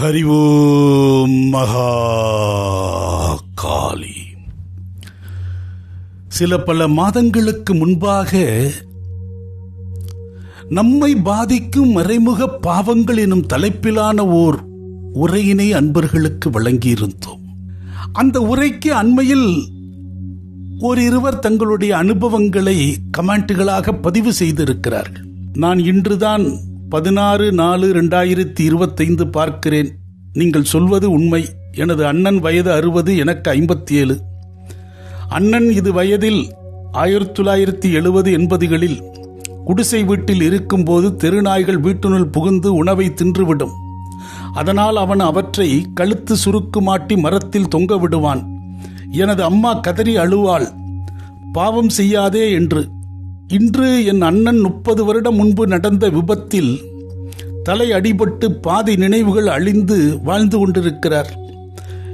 ஹரி ஓம் மகா காளி சில பல மாதங்களுக்கு முன்பாக நம்மை பாதிக்கும் மறைமுக பாவங்கள் எனும் தலைப்பிலான ஓர் உரையினை அன்பர்களுக்கு வழங்கியிருந்தோம். அந்த உரைக்கு அண்மையில் ஓரிருவர் தங்களுடைய அனுபவங்களை கமெண்ட்டுகளாக பதிவு செய்திருக்கிறார்கள். நான் இன்றுதான் பதினாறு நாலு ரெண்டாயிரத்தி இருபத்தைந்து பார்க்கிறேன். நீங்கள் சொல்வது உண்மை. எனது அண்ணன் வயது அறுபது எனக்கு ஐம்பத்தி ஏழு அண்ணன் இது வயதில் ஆயிரத்தி தொள்ளாயிரத்தி எழுபது எண்பதுகளில் குடிசை வீட்டில் இருக்கும்போது தெருநாய்கள் வீட்டினுள் புகுந்து உணவை தின்றுவிடும். அதனால் அவன் அவற்றை கழுத்து சுருக்கு மாட்டி மரத்தில் தொங்க விடுவான். எனது அம்மா கதறி அழுவாள். பாவம் செய்யாதே என்று. இன்று என் அண்ணன் முப்பது வருடம் முன்பு நடந்த விபத்தில் தலை அடிபட்டு பாதி நினைவுகள் அழிந்து வாழ்ந்து கொண்டிருக்கிறார்.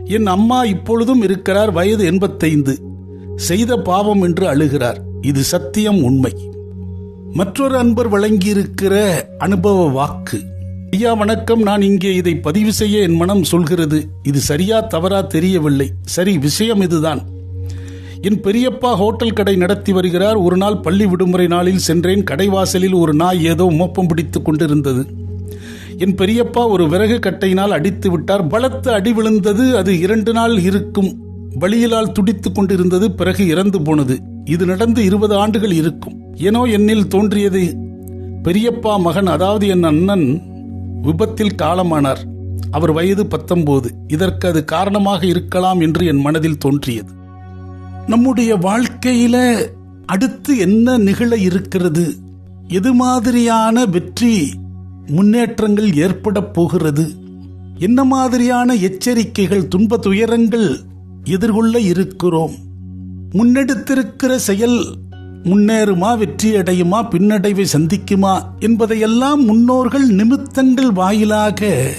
என் அம்மா இப்பொழுதும் இருக்கிறார் வயது எண்பத்தைந்து. செய்த பாவம் என்று அழுகிறார். இது சத்தியம் உண்மை. மற்றொரு அன்பர் வழங்கியிருக்கிற அனுபவ வாக்கு. ஐயா வணக்கம். நான் இங்கே இதை பதிவு செய்ய என் மனம் சொல்கிறது. இது சரியா தவறா தெரியவில்லை. சரி விஷயம் இதுதான். என் பெரியப்பா ஹோட்டல் கடை நடத்தி வருகிறார். ஒரு நாள் பள்ளி விடுமுறை நாளில் சென்றேன். கடைவாசலில் ஒரு நாய் ஏதோ மோப்பம் பிடித்துக் கொண்டிருந்தது. என் பெரியப்பா ஒரு விறகு கட்டையினால் அடித்து விட்டார். பலத்த அடி விழுந்தது. அது இரண்டு நாள் இருக்கும். வழியிலால் துடித்துக் கொண்டிருந்தது. பிறகு இறந்து போனது. இது நடந்து இருபது ஆண்டுகள் இருக்கும். ஏனோ என்னில் தோன்றியது. பெரியப்பா மகன் அதாவது என் அண்ணன் விபத்தில் காலமானார். அவர் வயது பத்தொன்பது. இதற்கு அது காரணமாக இருக்கலாம் என்று என் மனதில் தோன்றியது. நம்முடைய வாழ்க்கையில அடுத்து என்ன நிகழ இருக்கிறது? எது மாதிரியான வெற்றி முன்னேற்றங்கள் ஏற்பட போகிறது? என்ன மாதிரியான எச்சரிக்கைகள் துன்ப துயரங்கள் எதிர்கொள்ள இருக்கிறோம்? முன்னெடுத்திருக்கிற செயல் முன்னேறுமா வெற்றி அடையுமா பின்னடைவை சந்திக்குமா என்பதையெல்லாம் முன்னோர்கள் நிமித்தங்கள் வாயிலாக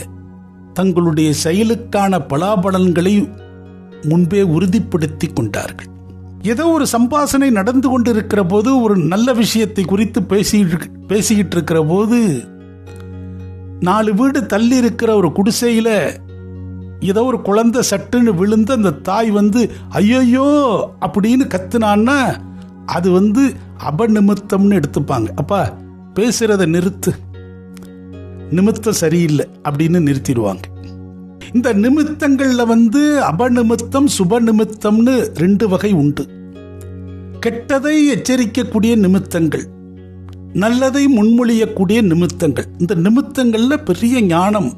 தங்களுடைய செயலுக்கான பலாபலன்களை முன்பே உறுதிப்படுத்தி கொண்டார்கள். ஏதோ ஒரு சம்பாசனை நடந்து கொண்டிருக்கிற போது ஒரு நல்ல விஷயத்தை குறித்து பேசி பேசிக்கிட்டு இருக்கிற போது நாலு வீடு தள்ளி இருக்கிற ஒரு குடிசையில் ஏதோ ஒரு குழந்தை சட்டுன்னு விழுந்து அந்த தாய் வந்து ஐயோயோ அப்படின்னு கத்துனான்னா அது வந்து அபநிமித்தம்னு எடுத்துப்பாங்க. அப்பா பேசுறத நிறுத்து. நிமித்தம் சரியில்லை அப்படின்னு நிறுத்திடுவாங்க. இந்த நிமித்தங்கள்ல வந்து அபநிமித்தம் சுப நிமித்தம்னு ரெண்டு வகை உண்டு. கெட்டதை எச்சரிக்கக்கூடிய நிமித்தங்கள் நல்லதை முன்மொழியக்கூடிய நிமித்தங்கள். இந்த நிமித்தங்கள்ல பெரிய ஞானம்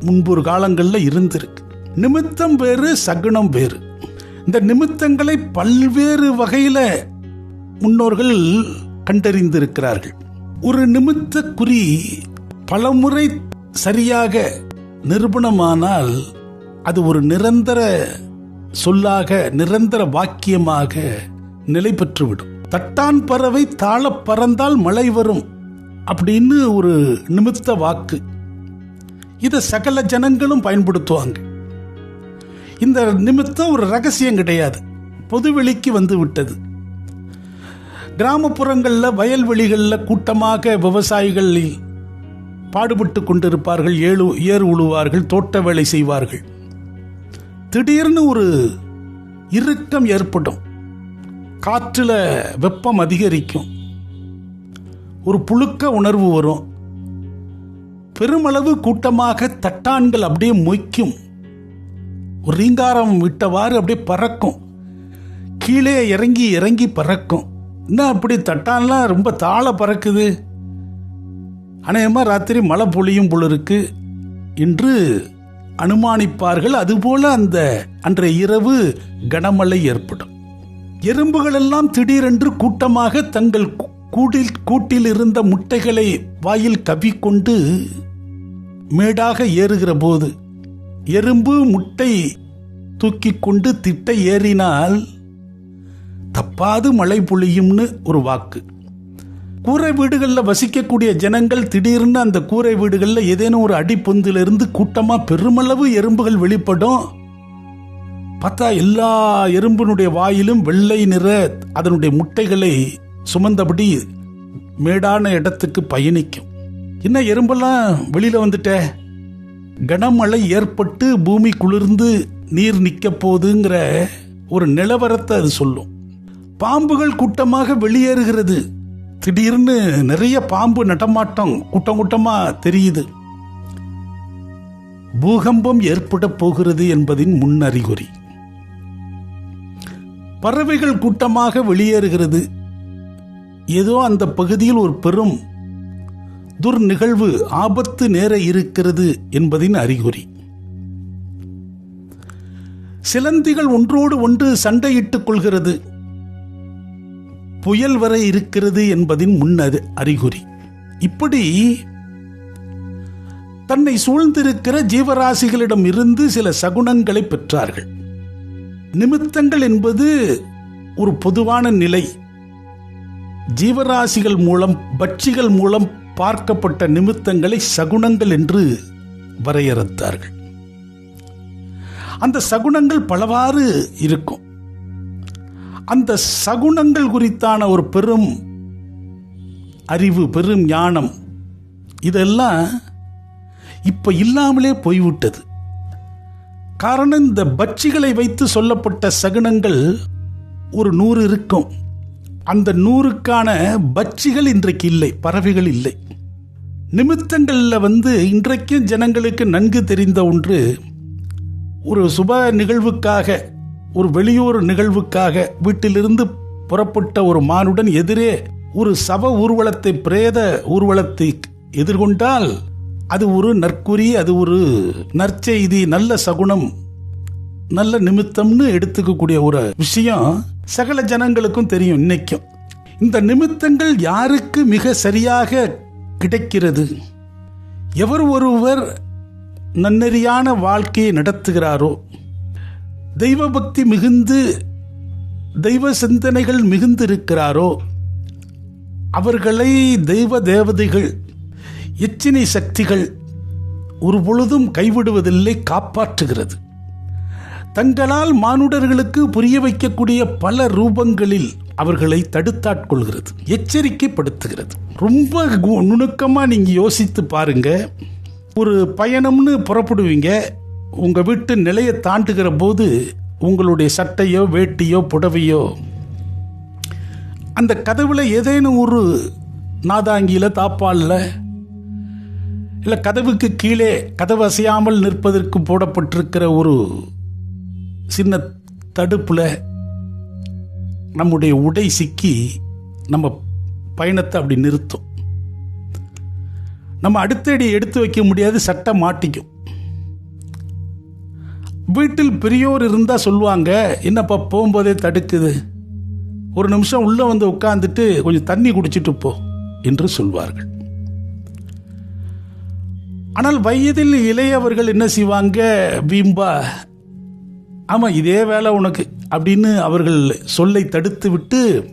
முன்பொரு காலங்கள்ல இருந்திருக்கு. நிமித்தம் வேறு சகுனம் வேறு. இந்த நிமித்தங்களை பல்வேறு வகையில முன்னோர்கள் கண்டறிந்திருக்கிறார்கள். ஒரு நிமித்த குறி பலமுறை சரியாக நிரூபணமானால் அது ஒரு நிரந்தர சொல்லாக நிரந்தர வாக்கியமாக நிலை பெற்றுவிடும். தட்டான் பறவை தாழ பறந்தால் மழை வரும் அப்படின்னு ஒரு நிமித்த வாக்கு. இதை சகல ஜனங்களும் பயன்படுத்துவாங்க. இந்த நிமித்தம் ஒரு ரகசியம் கிடையாது. பொதுவெளிக்கு வந்து விட்டது. கிராமப்புறங்களில் வயல்வெளிகளில் கூட்டமாக விவசாயிகள் பாடுபட்டு கொண்டிருப்பார்கள் ஏழு ஏர் உழுவார்கள் தோட்ட வேலை செய்வார்கள். திடீர்னு ஒரு இறுக்கம் ஏற்படும். காற்றில் வெப்பம் அதிகரிக்கும். ஒரு புழுக்க உணர்வு வரும். பெருமளவு கூட்டமாக தட்டான்கள் அப்படியே மொய்க்கும். ஒரு ரீங்காரம் விட்டவாறு அப்படியே பறக்கும். கீழே இறங்கி இறங்கி பறக்கும். என்ன அப்படி தட்டான்லாம் ரொம்ப தாழ பறக்குது? அநேகமாக ராத்திரி மழை பொழியும் போல இருக்கு என்று அனுமானிப்பார்கள் அதுபோல அந்த அன்றைய இரவு கனமழை ஏற்படும். எறும்புகள் எல்லாம் திடீரென்று கூட்டமாக தங்கள் கூடில் கூட்டில் இருந்த முட்டைகளை வாயில் கவிக்கொண்டு மேடாக ஏறுகிற போது எறும்பு முட்டை தூக்கி கொண்டு திட்டை ஏறினால் தப்பாது மழை பொழியும்னு ஒரு வாக்கு. கூரை வீடுகளில் வசிக்கக்கூடிய ஜனங்கள் திடீர்னு அந்த கூரை வீடுகளில் ஏதேனும் ஒரு அடிப்பொந்திலிருந்து கூட்டமாக பெருமளவு எறும்புகள் வெளிப்படும். பார்த்தா எல்லா எறும்பினுடைய வாயிலும் வெள்ளை நிற அதனுடைய முட்டைகளை சுமந்தபடி மேடான இடத்துக்கு பயணிக்கும். என்ன எறும்பெல்லாம் வெளியில வந்துட்ட? கனமழை ஏற்பட்டு பூமி குளிர்ந்து நீர் நிற்க போகுதுங்கிற ஒரு நிலவரத்தை அது சொல்லும். பாம்புகள் கூட்டமாக வெளியேறுகிறது. திடீர்னு நிறைய பாம்பு நடமாட்டம் கூட்டம் கூட்டமா தெரியுது. பூகம்பம் ஏற்பட போகிறது என்பதின் முன்னறிகுறி. பறவைகள் கூட்டமாக வெளியேறுகிறது. ஏதோ அந்த பகுதியில் ஒரு பெரும் துர் நிகழ்வு ஆபத்து நேர இருக்கிறது என்பதின் அறிகுறி. சிலந்திகள் ஒன்றோடு ஒன்று சண்டையிட்டுக் கொள்கிறது. புயல் வர இருக்கிறது என்பதின் முன்னது அறிகுறி. இப்படி தன்னை சூழ்ந்திருக்கிற ஜீவராசிகளிடம் இருந்து சில சகுனங்களை பெற்றார்கள். நிமித்தங்கள் என்பது ஒரு பொதுவான நிலை. ஜீவராசிகள் மூலம் பட்சிகள் மூலம் பார்க்கப்பட்ட நிமித்தங்களை சகுனங்கள் என்று வரையறுத்தார்கள். அந்த சகுனங்கள் பலவாறு இருக்கும். அந்த சகுனங்கள் குறித்தான ஒரு பெரும் அறிவு பெரும் ஞானம் இதெல்லாம் இப்ப இல்லாமலே போய்விட்டது. காரணம் இந்த பட்சிகளை வைத்து சொல்லப்பட்ட சகுனங்கள் ஒரு நூறு இருக்கும். அந்த நூறுக்கான பட்சிகள் இன்றைக்கு இல்லை பறவைகள் இல்லை. நிமித்தங்களில் வந்து இன்றைக்கும் ஜனங்களுக்கு நன்கு தெரிந்த ஒன்று ஒரு சுப நிகழ்வுக்காக ஒரு வெளியூர் நிகழ்வுக்காக வீட்டிலிருந்து புறப்பட்ட ஒரு மானுடன் எதிரே ஒரு சவ ஊர்வலத்தை பிரேத ஊர்வலத்தை எதிர்கொண்டால் அது ஒரு நற்குறி அது ஒரு நற்செய்தி நல்ல சகுனம் நல்ல நிமித்தம்னு எடுத்துக்கக்கூடிய ஒரு விஷயம் சகல ஜனங்களுக்கும் தெரியும் இன்னைக்கும். இந்த நிமித்தங்கள் யாருக்கு மிக சரியாக கிடைக்கிறது? எவர் ஒருவர் நன்னெறியான வாழ்க்கையை நடத்துகிறாரோ தெய்வ பக்தி மிகுந்து தெய்வ சிந்தனைகள் மிகுந்திருக்கிறாரோ அவர்களை தெய்வ தேவதைகள் எச்சினை சக்திகள் ஒரு பொழுதும் கைவிடுவதில்லை காப்பாற்றுகிறது. தங்களால் மானுடர்களுக்கு புரிய வைக்கக்கூடிய பல ரூபங்களில் அவர்களை தடுத்தாட்கொள்கிறது எச்சரிக்கைப்படுத்துகிறது. ரொம்ப கு- நீங்கள் யோசித்து பாருங்க. ஒரு பயணம்னு புறப்படுவீங்க. உங்கள் வீட்டு நிலையை தாண்டுகிற போது உங்களுடைய சட்டையோ வேட்டியோ புடவையோ அந்த கதவில் ஏதேனும் ஒரு நாதாங்கியில் தாப்பாலில் இல்லை கதவுக்கு கீழே கதவு அசையாமல் நிற்பதற்கு போடப்பட்டிருக்கிற ஒரு சின்ன தடுப்பில் நம்முடைய உடை சிக்கி நம்ம பயணத்தை அப்படி நிறுத்தும். நம்ம அடுத்தடி எடுத்து வைக்க முடியாது சட்டை மாட்டிக்கும். வீட்டில் பெரியோர் இருந்தால் சொல்லுவாங்க என்னப்பா போகும்போதே தடுக்குது. ஒரு நிமிஷம் உள்ளே வந்து உட்காந்துட்டு கொஞ்சம் தண்ணி குடிச்சிட்டு போ என்று சொல்வார்கள். ஆனால் வயதில் இளையவர்கள் என்ன செய்வாங்க? வீம்பா ஆமாம் இதே வேலை உனக்கு அப்படின்னு அவர்கள் சொல்லை தடுத்து விட்டு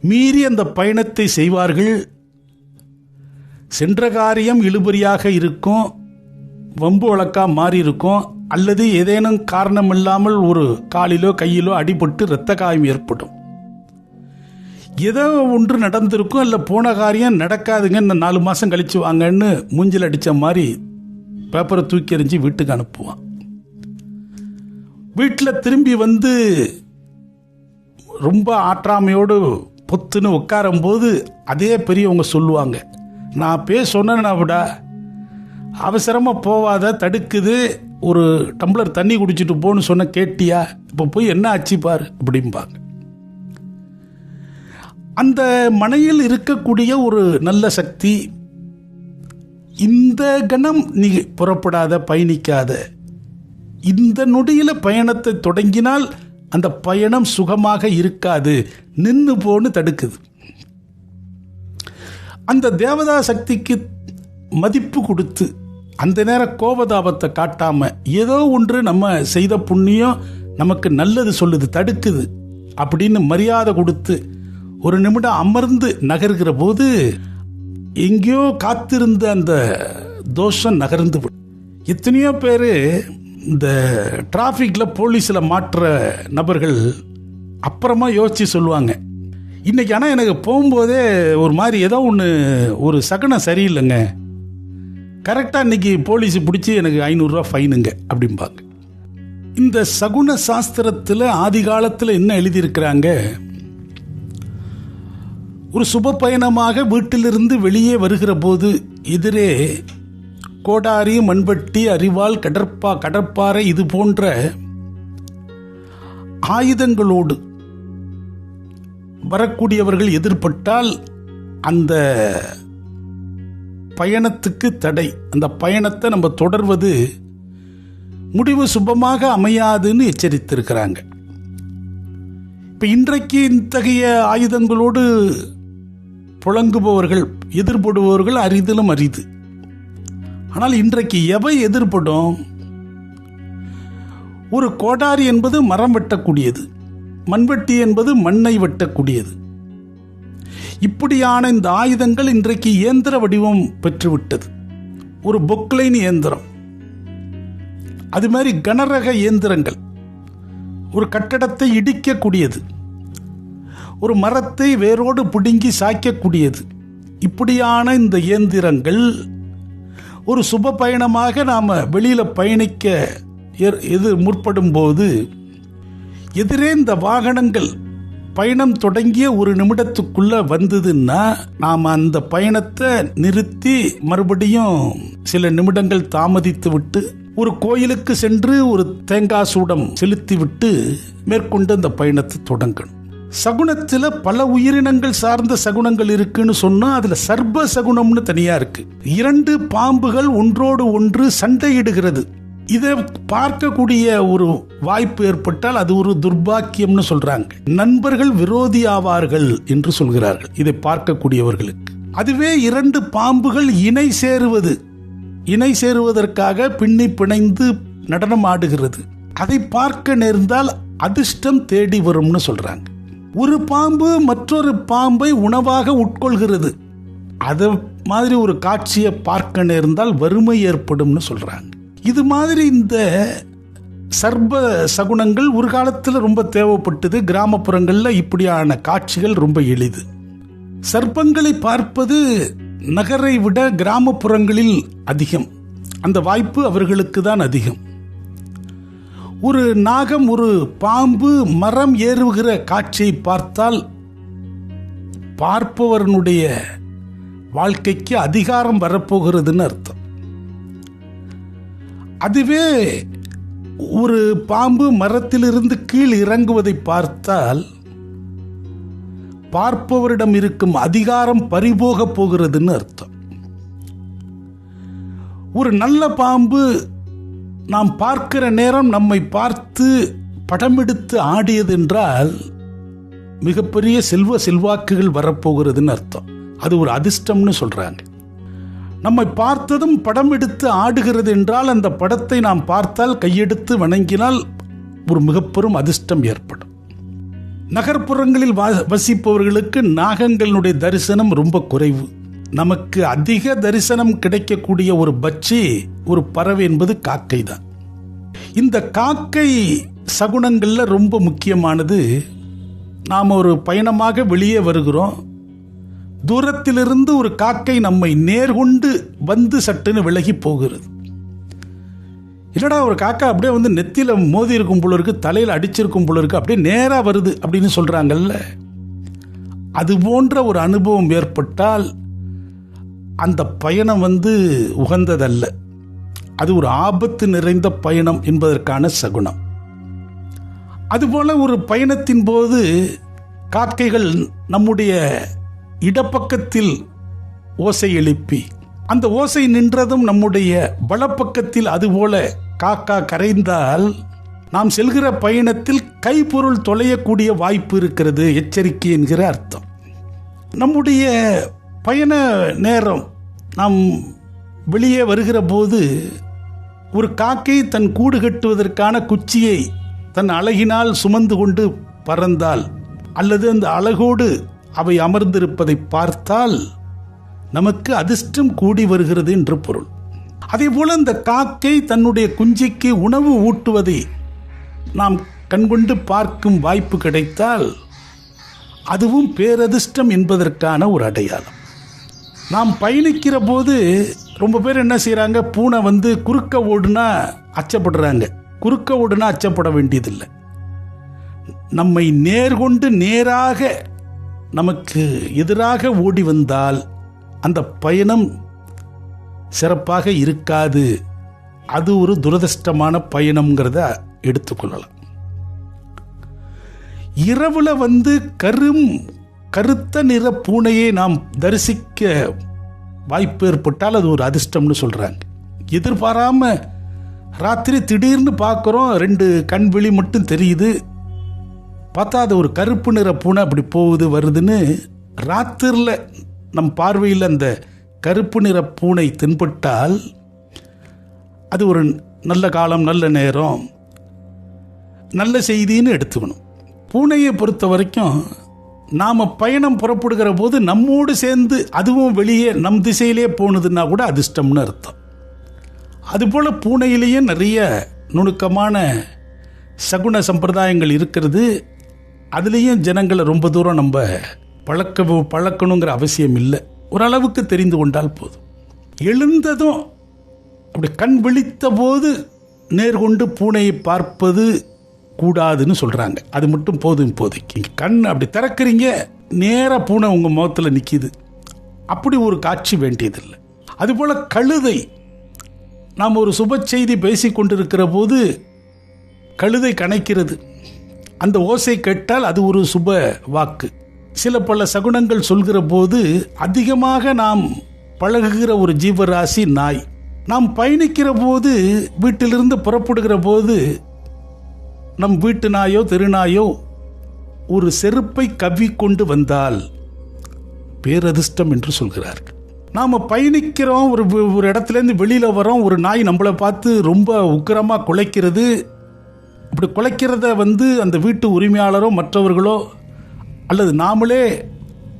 மீறி அந்த பயணத்தை செய்வார்கள். சென்ற காரியம் இழுபறியாக இருக்கும் வம்பு வழக்காக மாறி இருக்கும் அல்லது ஏதேனும் காரணம் இல்லாமல் ஒரு காலிலோ கையிலோ அடிபட்டு இரத்த காயம் ஏற்படும். ஏதோ ஒன்று நடந்திருக்கும் அல்ல போன காரியம் நடக்காதுங்க இந்த நாலு மாசம் கழிச்சு வாங்கன்னு மூஞ்சில் அடிச்ச மாதிரி பேப்பரை தூக்கி எறிஞ்சு வீட்டுக்கு அனுப்புவான். வீட்டில் திரும்பி வந்து ரொம்ப ஆற்றாமையோடு பொத்துன்னு உட்காரும்போது அதே பெரியவங்க சொல்லுவாங்க நான் பே சொன்னேன்னா விட அவசரமாக போவாத தடுக்குது ஒரு டம்ளர் தண்ணி குடிச்சிட்டு போன்னு சொன்ன கேட்டியா? இப்போ போய் என்ன ஆச்சு பார் அப்படிம்பாங்க. அந்த மனையில் இருக்கக்கூடிய ஒரு நல்ல சக்தி இந்த கணம் நீ புறப்படாத பயணிக்காத. இந்த நொடியில் பயணத்தை தொடங்கினால் அந்த பயணம் சுகமாக இருக்காது நின்று போன்னு தடுக்குது. அந்த தேவதா சக்திக்கு மதிப்பு கொடுத்து அந்த நேரம் கோபதாபத்தை காட்டாம ஏதோ ஒன்று நம்ம செய்த புண்ணியம் நமக்கு நல்லது சொல்லுது தடுக்குது அப்படின்னு மரியாதை கொடுத்து ஒரு நிமிடம் அமர்ந்து நகர்கிற போது எங்கேயோ காத்திருந்த அந்த தோஷம் நகர்ந்து எத்தனையோ பேர் இந்த டிராஃபிக்கில் போலீஸில் மாட்டுற நபர்கள் அப்புறமா யோசித்து சொல்லுவாங்க. இன்னைக்கு ஆனால் எனக்கு போகும்போதே ஒரு மாதிரி ஏதோ ஒன்று ஒரு சகனம் சரியில்லைங்க. கரெக்டாக இன்னைக்கு போலீஸ் பிடிச்சி எனக்கு ஐநூறுரூவா ஃபைனுங்க அப்படிம்பாங்க. இந்த சகுன சாஸ்திரத்தில் ஆதி காலத்தில் என்ன எழுதியிருக்கிறாங்க? ஒரு சுப பயணமாக வீட்டிலிருந்து வெளியே வருகிற போது எதிரே கோடாரி மண்பட்டி அரிவாள் கடற்பா கடற்பாறை இது போன்ற ஆயுதங்களோடு வரக்கூடியவர்கள் எதிர்பட்டால் அந்த பயணத்துக்கு தடை. அந்த பயணத்தை நம்ம தொடர்வது முடிவு சுபமாக அமையாதுன்னு எச்சரித்திருக்கிறாங்க. இப்போ இன்றைக்கு இத்தகைய ஆயுதங்களோடு புழங்குபவர்கள் எதிர்படுபவர்கள் அரிதிலும் அரிது. ஆனால் இன்றைக்கு எவை எதிர்படும்? ஒரு கோடாரி என்பது மரம் வெட்டக்கூடியது. மண்வெட்டி என்பது மண்ணை வெட்டக்கூடியது. இப்படியான இந்த ஆயுதங்கள் இன்றைக்கு இயந்திர வடிவம் பெற்றுவிட்டது. ஒரு பொக்லைன் இயந்திரம். அது மாதிரி கனரக இயந்திரங்கள். ஒரு கட்டடத்தை இடிக்கக்கூடியது. ஒரு மரத்தை வேரோடு பிடுங்கி சாய்க்கக்கூடியது. இப்படியான இந்த இயந்திரங்கள் ஒரு சுப பயணமாக நாம் வெளியில் பயணிக்க எர்- எது முற்படும் போது எதிரே இந்த வாகனங்கள் பயணம் தொடங்கிய ஒரு நிமிடத்துக்குள்ள வந்ததுன்னா நாம் அந்த பயணத்தை நிறுத்தி மறுபடியும் சில நிமிடங்கள் தாமதித்து விட்டு ஒரு கோயிலுக்கு சென்று ஒரு தேங்காய் சூடம் செலுத்தி விட்டு மேற்கொண்டு அந்த பயணத்தை தொடங்கணும். சகுனத்துல பல உயிரினங்கள் சார்ந்த சகுனங்கள் இருக்குன்னு சொன்னா அதுல சர்ப சகுனம்னு தனியா இருக்கு. இரண்டு பாம்புகள் ஒன்றோடு ஒன்று சண்டையிடுகிறது. இதை பார்க்கக்கூடிய ஒரு வாய்ப்பு ஏற்பட்டால் அது ஒரு துர்பாக்கியம்னு சொல்றாங்க. நண்பர்கள் விரோதி ஆவார்கள் என்று சொல்கிறார்கள். இதை பார்க்கக்கூடியவர்களுக்கு. அதுவே இரண்டு பாம்புகள் இணை சேருவது. இணை சேருவதற்காக பின்னி பிணைந்து நடனம் ஆடுகிறது. அதை பார்க்க நேர்ந்தால் அதிர்ஷ்டம் தேடி வரும்னு சொல்றாங்க. ஒரு பாம்பு மற்றொரு பாம்பை உணவாக உட்கொள்கிறது. அது மாதிரி ஒரு காட்சியை பார்க்க நேர்ந்தால் வறுமை ஏற்படும்னு சொல்றாங்க. இது மாதிரி இந்த சர்ப சகுனங்கள் ஒரு காலத்தில் ரொம்ப தேவைப்பட்டது. கிராமப்புறங்களில் இப்படியான காட்சிகள் ரொம்ப எளிது. சர்ப்பங்களை பார்ப்பது நகரை விட கிராமப்புறங்களில் அதிகம். அந்த வாய்ப்பு அவர்களுக்கு தான் அதிகம். ஒரு நாகம் ஒரு பாம்பு மரம் ஏறுகிற காட்சியை பார்த்தால் பார்ப்பவனுடைய வாழ்க்கைக்கு அதிகாரம் வரப்போகிறதுன்னு அர்த்தம். அதுவே ஒரு பாம்பு மரத்திலிருந்து கீழ் இறங்குவதை பார்த்தால் பார்ப்பவரிடம் இருக்கும் அதிகாரம் பறிபோக போகிறதுன்னு அர்த்தம். ஒரு நல்ல பாம்பு நாம் பார்க்கிற நேரம் நம்மை பார்த்து படமெடுத்து ஆடியது என்றால் மிகப்பெரிய செல்வ செல்வாக்குகள் வரப்போகிறதுன்னு அர்த்தம். அது ஒரு அதிர்ஷ்டம்னு சொல்கிறாங்க நம்மை பார்த்ததும் படம் எடுத்து ஆடுகிறது என்றால் அந்த படத்தை நாம் பார்த்தால் கையெடுத்து வணங்கினால் ஒரு மிகப்பெரும் அதிர்ஷ்டம் ஏற்படும். நகர்ப்புறங்களில் வசிப்பவர்களுக்கு நாகங்களுடைய தரிசனம் ரொம்ப குறைவு. நமக்கு அதிக தரிசனம் கிடைக்கக்கூடிய ஒரு பட்சி ஒரு பறவை என்பது காக்கை தான். இந்த காக்கை சகுனங்களில் ரொம்ப முக்கியமானது. நாம் ஒரு பயணமாக வெளியே வருகிறோம். தூரத்திலிருந்து ஒரு காக்கை நம்மை நேர்கொண்டு வந்து சட்டுன்னு விலகி போகிறது. என்னடா ஒரு காக்கா அப்படியே வந்து நெத்தியில் மோதி இருக்கும் போல இருக்கு தலையில் அடிச்சிருக்கும் போல இருக்கு அப்படியே நேராக வருது அப்படின்னு சொல்கிறாங்கல்ல அது போன்ற ஒரு அனுபவம் ஏற்பட்டால் அந்த பயணம் வந்து உகந்ததல்ல. அது ஒரு ஆபத்து நிறைந்த பயணம் என்பதற்கான சகுனம். அதுபோல ஒரு பயணத்தின் போது காக்கைகள் நம்முடைய இடப்பக்கத்தில் ஓசை எழுப்பி அந்த ஓசை நின்றதும் நம்முடைய வலப்பக்கத்தில் அதுபோல காக்கா கரைந்தால் நாம் செல்கிற பயணத்தில் கைப்பொருள் தொலையக்கூடிய வாய்ப்பு இருக்கிறது எச்சரிக்கை என்கிற அர்த்தம். நம்முடைய பயண நேரம் நாம் வெளியே வருகிற போது ஒரு காக்கை தன் கூடு கட்டுவதற்கான குச்சியை தன் அழகினால் சுமந்து கொண்டு பறந்தால் அல்லது அந்த அழகோடு அவை அமர்ந்திருப்பதை பார்த்தால் நமக்கு அதிர்ஷ்டம் கூடி வருகிறது என்று பொருள். அதே போல இந்த காக்கை தன்னுடைய குஞ்சிக்கு உணவு ஊட்டுவதை நாம் கண்கொண்டு பார்க்கும் வாய்ப்பு கிடைத்தால் அதுவும் பேரதிர்ஷ்டம் என்பதற்கான ஒரு அடையாளம். நாம் பயணிக்கிற போது ரொம்ப பேர் என்ன செய்கிறாங்க பூனை வந்து குறுக்க ஓடுனா அச்சப்படுறாங்க. குறுக்க ஓடுனா அச்சப்பட வேண்டியதில்லை. நம்மை நேர்கொண்டு நேராக நமக்கு எதிராக ஓடி வந்தால் அந்த பயணம் சிறப்பாக இருக்காது. அது ஒரு துரதிர்ஷ்டமான பயணம்ங்கிறத எடுத்துக்கொள்ளலாம் இரவுல வந்து கரும் கருத்த நிற பூனையை நாம் தரிசிக்க வாய்ப்பு ஏற்பட்டால் அது ஒரு அதிர்ஷ்டம்னு சொல்றாங்க. எதிர்பாராம ராத்திரி திடீர்னு பார்க்குறோம் ரெண்டு கண் விழி மட்டும் தெரியுது பார்த்தா அது ஒரு கருப்பு நிற பூனை அப்படி போகுது வருதுன்னு ராத்திரில் நம் பார்வையில் அந்த கருப்பு நிற பூனை தென்பட்டால் அது ஒரு நல்ல காலம் நல்ல நேரம் நல்ல செய்தின்னு எடுத்துக்கணும். பூனையை பொறுத்த வரைக்கும் நாம் பயணம் புறப்படுகிற போது நம்மோடு சேர்ந்து அதுவும் வெளியே நம் திசையிலே போனதுன்னா கூட அதிர்ஷ்டம்னு அர்த்தம். அதுபோல் பூனையிலேயே நிறைய நுணுக்கமான சகுன சம்பிரதாயங்கள் இருக்கிறது. அதுலேயும் ஜனங்களை ரொம்ப தூரம் நம்ம பழக்க பழக்கணுங்கிற அவசியம் இல்லை. ஓரளவுக்கு தெரிந்து கொண்டால் போதும். எழுந்ததும் அப்படி கண் விழித்த போது நேர்கொண்டு பூனையை பார்ப்பது கூடாதுன்னு சொல்கிறாங்க அது மட்டும் போதும் இப்போதைக்கு. கண் அப்படி திறக்கிறீங்க நேராக பூனை உங்கள் முகத்தில் நிற்கிது அப்படி ஒரு காட்சி வேண்டியதில்லை. அதுபோல் கழுதை. நாம் ஒரு சுப செய்தி பேசி கொண்டிருக்கிற போது கழுதை கணைக்கிறது. அந்த ஓசை கேட்டால் அது ஒரு சுப வாக்கு. சில பல சகுனங்கள் சொல்கிற போது அதிகமாக நாம் பழகுகிற ஒரு ஜீவராசி நாய். நாம் பயணிக்கிற போது வீட்டிலிருந்து புறப்படுகிற போது நம் வீட்டு நாயோ தெருநாயோ ஒரு செருப்பை கவ்விக்கொண்டு வந்தால் பேரதிர்ஷ்டம் என்று சொல்கிறார் நாம் பயணிக்கிறோம் ஒரு ஒரு இடத்துலேருந்து வெளியில் வரோம் ஒரு நாய் நம்மளை பார்த்து ரொம்ப உக்கிரமாக குலைக்கிறது அப்படி குலைக்கிறத வந்து அந்த வீட்டு உரிமையாளரோ மற்றவர்களோ அல்லது நாமளே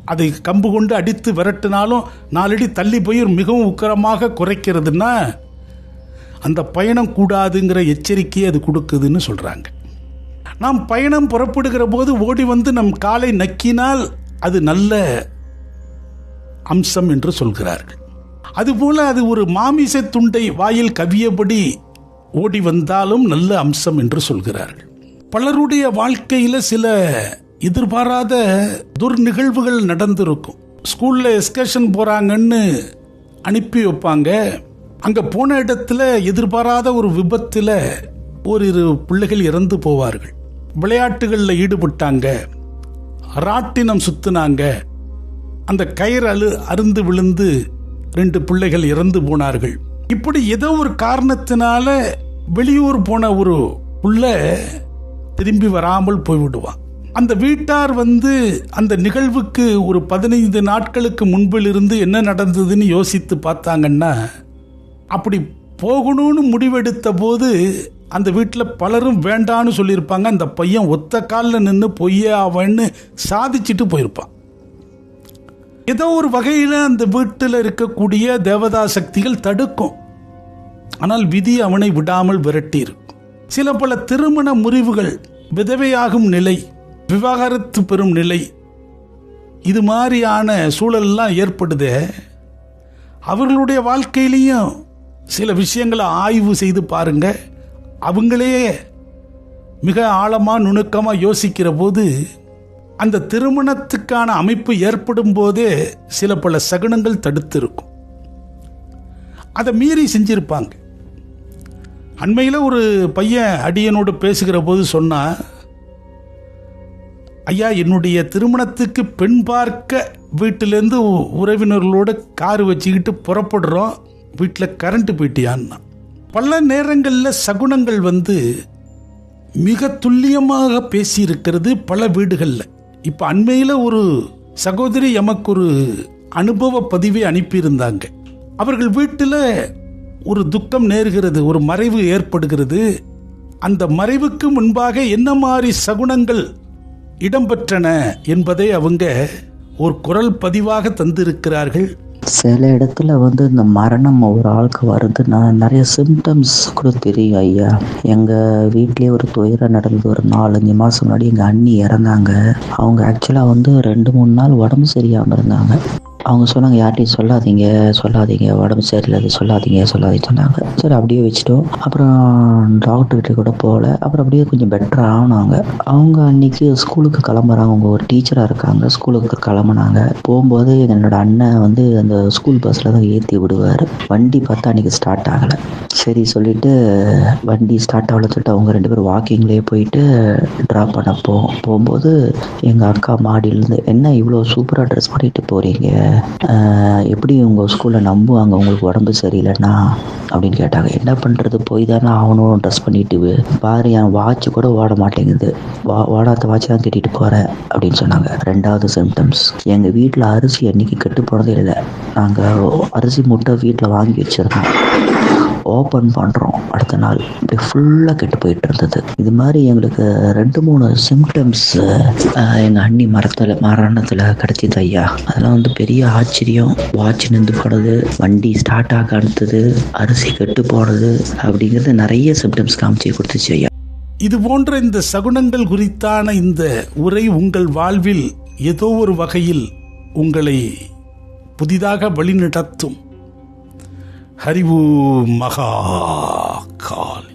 அதை கம்பு கொண்டு அடித்து விரட்டினாலும் நாலடி தள்ளி போய் மிகவும் உக்கரமாக குறைக்கிறதுன்னா அந்த பயணம் கூடாதுங்கிற எச்சரிக்கையை அது கொடுக்குதுன்னு சொல்கிறாங்க நாம் பயணம் புறப்படுகிற போது ஓடி வந்து நம் காலை நக்கினால் அது நல்ல அம்சம் என்று சொல்கிறார்கள். அதுபோல் அது ஒரு மாமிச துண்டை வாயில் கவியபடி ஓடி வந்தாலும் நல்ல அம்சம் என்று சொல்கிறார்கள். பலருடைய வாழ்க்கையில சில எதிர்பாராத துர் நிகழ்வுகள் நடந்திருக்கும். ஸ்கூல்ல எஸ்கர்ஷன் போறாங்கன்னு அனுப்பி வைப்பாங்க. அங்க போன இடத்துல எதிர்பாராத ஒரு விபத்துல ஓரிரு பிள்ளைகள் இறந்து போவார்கள். விளையாட்டுகளில் ஈடுபட்டாங்க. ராட்டினம் சுத்தினாங்க. அந்த கயிறு அழு அருந்து விழுந்து ரெண்டு பிள்ளைகள் இறந்து போனார்கள். இப்படி ஏதோ ஒரு காரணத்தினால வெளியூர் போன ஒரு புள்ள திரும்பி வராமல் போய்விடுவான். அந்த வீட்டார் வந்து அந்த நிகழ்வுக்கு ஒரு பதினைந்து நாட்களுக்கு முன்பிலிருந்து என்ன நடந்ததுன்னு யோசித்து பார்த்தாங்கன்னா அப்படி போகணும்னு முடிவெடுத்த போது அந்த வீட்டில் பலரும் வேண்டான்னு சொல்லியிருப்பாங்க. அந்த பையன் ஒத்த காலில் நின்று பொய்யே அவன்னு சாதிச்சுட்டு போயிருப்பான். ஏதோ ஒரு வகையில் அந்த வீட்டில் இருக்கக்கூடிய தேவதா சக்திகள் தடுக்கும். ஆனால் விதி அவனை விடாமல் விரட்டியிருக்கும். சில பல திருமண முறிவுகள் விதவையாகும் நிலை விவாகரத்து பெறும் நிலை இது மாதிரியான சூழல்லாம் ஏற்படுதே. அவர்களுடைய வாழ்க்கையிலையும் சில விஷயங்களை ஆய்வு செய்து பாருங்க. அவங்களே மிக ஆழமாக நுணுக்கமாக யோசிக்கிற போது அந்த திருமணத்துக்கான அமைப்பு ஏற்படும் போதே சில பல சகுனங்கள் தடுத்து இருக்கும் அதை மீறி செஞ்சிருப்பாங்க. அண்மையில் ஒரு பையன் அடியனோடு பேசுகிற போது சொன்னா ஐயா என்னுடைய திருமணத்துக்கு பெண் பார்க்க வீட்டிலேருந்து உறவினர்களோடு உறவினர்களோட கார் வச்சுக்கிட்டு புறப்படுறோம். வீட்டில் கரண்ட்டு போயிட்டியான்னா பல நேரங்களில் சகுனங்கள் வந்து மிக துல்லியமாக பேசியிருக்கிறது பல வீடுகளில். இப்போ அண்மையில் ஒரு சகோதரி எமக்கு ஒரு அனுபவ பதிவை அனுப்பியிருந்தாங்க. அவர்கள் வீட்டில் ஒரு துக்கம் நேர்கிறது ஒரு மறைவு ஏற்படுகிறது. அந்த மறைவுக்கு முன்பாக என்ன மாதிரி சகுனங்கள் இடம்பெற்றன என்பதை அவங்க ஒரு குரல் பதிவாக தந்திருக்கிறார்கள். சில இடத்துல வந்து இந்த மரணம் ஒரு ஆளுக்கு வருதுன்னா நிறைய சிம்டம்ஸ் கூட தெரியும் ஐயா. எங்கள் வீட்லேயே ஒரு துயரம் நடந்தது. ஒரு நாலஞ்சு மாதம் முன்னாடி எங்கள் அண்ணி இறந்தாங்க. அவங்க ஆக்சுவலாக வந்து ரெண்டு மூணு நாள் உடம்பு சரியாமல் இருந்தாங்க. அவங்க சொன்னாங்க யார்கிட்டையும் சொல்லாதீங்க சொல்லாதீங்க உடம்பு சரியில்லை சொல்லாதீங்க சொல்லாதீங்க சொன்னாங்க. சரி அப்படியே வச்சுட்டோம். அப்புறம் டாக்டர்கிட்ட கூட போகல. அப்புறம் அப்படியே கொஞ்சம் பெட்டர் ஆனாங்க. அவங்க அன்னைக்கு ஸ்கூலுக்கு கிளம்புறாங்க. அவங்க ஒரு டீச்சராக இருக்காங்க. ஸ்கூலுக்கு கிளம்புனாங்க. போகும்போது என்னோட அண்ணன் வந்து அந்த ஸ்கூல் பஸ்ஸில் தான் ஏற்றி விடுவார். வண்டி பார்த்தா அன்றைக்கி ஸ்டார்ட் ஆகலை. சரி சொல்லிட்டு வண்டி ஸ்டார்ட் ஆகலன்னு சொல்லிட்டு அவங்க ரெண்டு பேரும் வாக்கிங்லேயே போயிட்டு ட்ராப் பண்ண போகும் போகும்போது எங்கள் அக்கா மாடியிலேருந்து என்ன இவ்வளோ சூப்பராக ட்ரெஸ் பண்ணிட்டு போகிறீங்க எப்படி உங்கள் ஸ்கூலில் நம்புவாங்க? உங்களுக்கு உடம்பு சரியில்லைன்னா? அப்படின்னு கேட்டாங்க. என்ன பண்ணுறது போய் தானே ஆகணும் ட்ரெஸ் பண்ணிட்டு. பாரு என் வாட்ச் கூட ஓட மாட்டேங்குது. வா ஓடாத வாட்ச் தான் கட்டிட்டு போகிறேன் அப்படின்னு சொன்னாங்க. ரெண்டாவது சிம்டம்ஸ் எங்கள் வீட்டில் அரிசி என்னைக்கு கெட்டு போனதே இல்லை. நாங்கள் அரிசி முட்டை வீட்டில் வாங்கி வச்சுருந்தோம். ஓப்பன் பண்ணுறோம் அடுத்த நாள் இப்படி ஃபுல்லாக கெட்டு போயிட்டு இருந்தது. இது மாதிரி எங்களுக்கு ரெண்டு மூணு சிம்டம்ஸ் எங்கள் அண்ணி மரத்தில் மரணத்தில் கிடச்சிது ஐயா. அதெல்லாம் வந்து பெரிய ஆச்சரியம். வாட்ச் நின்று போனது வண்டி ஸ்டார்ட் ஆக அடுத்தது அரிசி கெட்டு போனது அப்படிங்கிறது நிறைய சிம்டம்ஸ் காமிச்சு கொடுத்துச்சு ஐயா. இது போன்ற இந்த சகுனங்கள் குறித்தான இந்த உரை உங்கள் வாழ்வில் ஏதோ ஒரு வகையில் உங்களை புதிதாக வழிநடத்தும். ஹரிவு மகா காலி